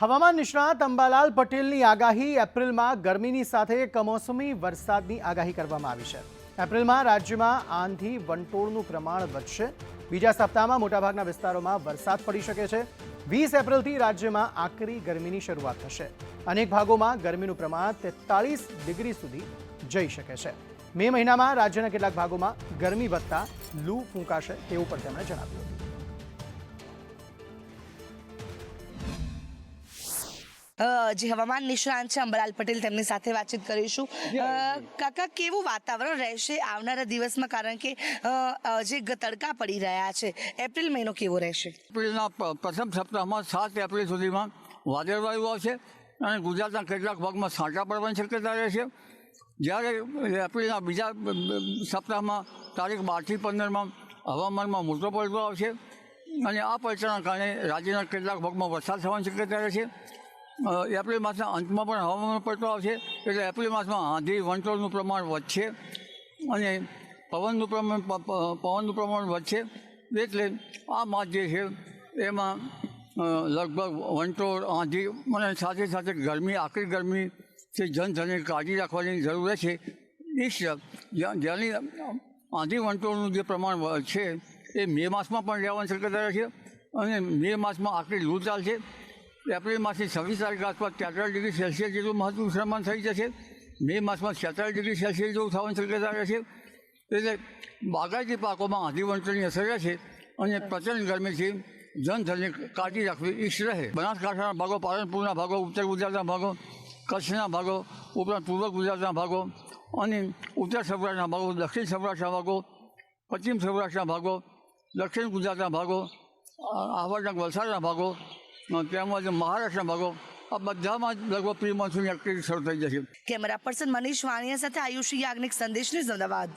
હવામાન નિષ્ણાત અંબાલાલ પટેલની આગાહી એપ્રિલમાં ગરમીની સાથે કમોસમી વરસાદની આગાહી કરવામાં આવી છે. એપ્રિલમાં રાજ્યમાં આંધી વંટોળનું પ્રમાણ વધશે. બીજા સપ્તાહમાં મોટાભાગના વિસ્તારોમાં વરસાદ પડી શકે છે. વીસ એપ્રિલથી રાજ્યમાં આકરી ગરમીની શરૂઆત થશે. અનેક ભાગોમાં ગરમીનું પ્રમાણ તેતાળીસ ડિગ્રી સુધી જઈ શકે છે. મે મહિનામાં રાજ્યના કેટલાક ભાગોમાં ગરમી વધતા લૂ ફૂંકાશે તેવું પણ તેમણે જણાવ્યું હતું. જે હવામાન નિષ્ણાંત છે અંબલાલ પટેલ તેમની સાથે વાતચીત કરીશું. કાકા કેવું વાતાવરણ રહેશે આવનારા દિવસમાં? કારણ કે જે તડકા પડી રહ્યા છે એપ્રિલ મહિનો કેવો રહેશે? એપ્રિલના પ્રથમ સપ્તાહમાં સાત એપ્રિલ સુધીમાં વાદળવાયુ આવશે અને ગુજરાતના કેટલાક ભાગમાં છાંટા પડવાની શક્યતા રહેશે. જ્યારે એપ્રિલના બીજા સપ્તાહમાં તારીખ બારથી પંદરમાં હવામાનમાં મોટો પલટો આવશે અને આ પલટાના કારણે રાજ્યના કેટલાક ભાગમાં વરસાદ થવાની શક્યતા રહેશે. એપ્રિલ માસના અંતમાં પણ હવામાન પલટો આવશે. એટલે એપ્રિલ માસમાં આંધી વંટોળનું પ્રમાણ વધશે અને પવનનું પ્રમાણ પવનનું પ્રમાણ વધશે. એટલે આ માસ જે છે, એમાં લગભગ વંટોળ આંધી અને સાથે સાથે ગરમી, આકરી ગરમી તે જનધનને કાળજી રાખવાની જરૂર છે. જેની આંધી વંટોળનું જે પ્રમાણ છે, એ મે માસમાં પણ રહેવાની શક્યતા રહેશે અને મે માસમાં આકરી લૂ ચાલશે. એપ્રિલ માસની છવ્વીસ તારીખ આસપાસ તેત્રીસ ડિગ્રી સેલ્સિયસ જેટલું મહત્વનું ઉષ્ણમાન થઈ જશે. મે માસમાં છેતાલીસ ડિગ્રી સેલ્સિયસ જેવું થવાની શક્યતા રહેશે. એટલે બાગાયતી પાકોમાં આંધી વંટોળની અસર રહેશે અને પ્રચંડ ગરમીથી જનધનને કાઢી રાખવી ઈચ્છ રહે. બનાસકાંઠાના ભાગો, પાલનપુરના ભાગો, ઉત્તર ગુજરાતના ભાગો, કચ્છના ભાગો, ઉપરાંત પૂર્વ ગુજરાતના ભાગો અને ઉત્તર સૌરાષ્ટ્રના ભાગો, દક્ષિણ સૌરાષ્ટ્રના ભાગો, પશ્ચિમ સૌરાષ્ટ્રના ભાગો, દક્ષિણ ગુજરાતના ભાગો આ- આવડના વલસાડના ભાગો તેમજ મહારાષ્ટ્રના ભાગો, આ બધામાં લગભગ પ્રી મોન્સૂન એક્ટિવિટી શરૂ થઈ જશે. કેમેરા પર્સન મનીષ વાણિયા સાથે આયુષી યાજ્ઞિક સંદેશ ને અમદાવાદ.